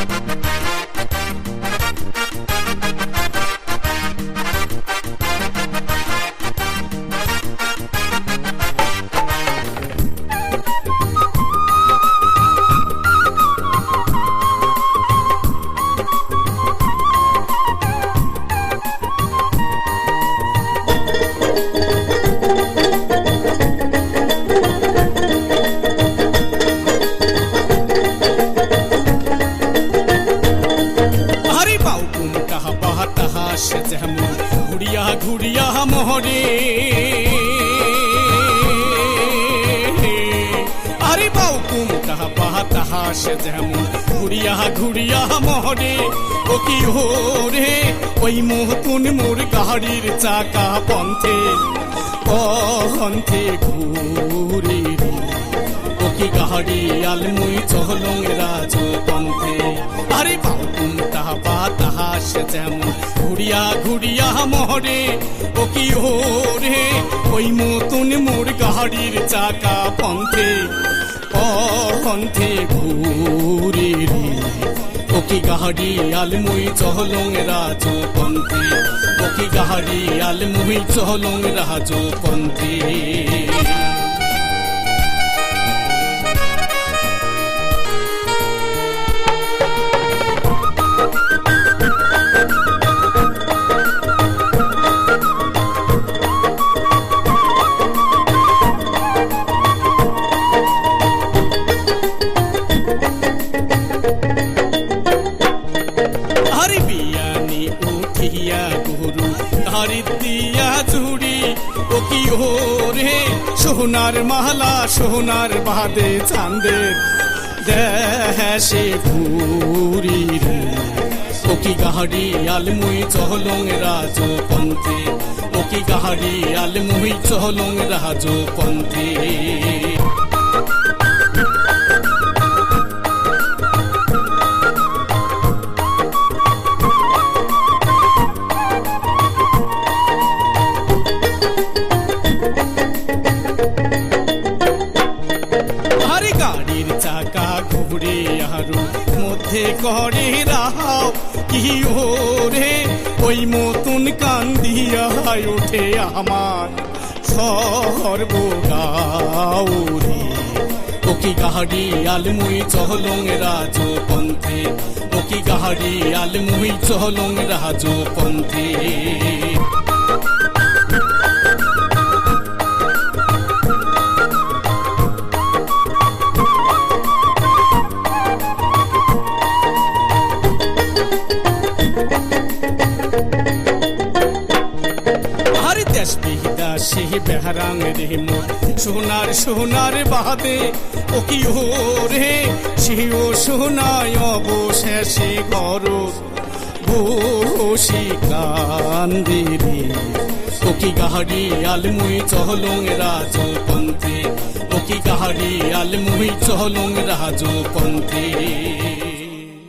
আরে তাহা সে যেমন ঘুরিয়া ঘুরিয়া মোহরে। আরে বাউ, কুম, কাহা বাহা তাহা সে যেমন ঘুরিয়া ঘুরিয়া মোহরে। ও কি রে, ওই মোহতুন মোর গাড়ির চাকা পন্থে পন্থে ঘুরি রে। ও কি গাড়ি আলমুই চহলং রাজ সে যেমন ঘুরিয়া ঘুরিয়া মহরে, ও কি রে ওই মতন মোর গাড়ির চাকা পন্থে পন্থে ঘুরি রে। ও কি গাড়ি আলমুই চহলং রাজ পন্থে ও কি গাড়ি আলমুই চহলং রাজ পন্থে রে সোনার মালা, সোনার বাদে চাঁদের দেশে ঘুরি রে, ওকি গাহাড়ি আলমুই চহলং রাজ পন্থে ওকি গাহাড়ি আলমুই চহলং রাজ পন্থে ঘুরে আরও মধ্যে করে রাহাও, কি ওরে? ওই মতন কান্দিয়া ওঠে আমার। সর্বগাও রে। ও কি গাহাড়ি আলমুই চহলং রাজ পন্থে ও কি গাহাড়ি আলমুই চহলং রাজ পন্থে বিহিতা সেই বেহারাং রে মোর। সোনার সোনার বাদে ও কি ও রে সেই ও সোনায় অবশেষে ঘর। বসি কান্দি রে। ও কি গাহাড়ি আলমুই চহলং রাজ পন্থে ও কি গাহাড়ি আলমুই চহলং রাজ পন্থে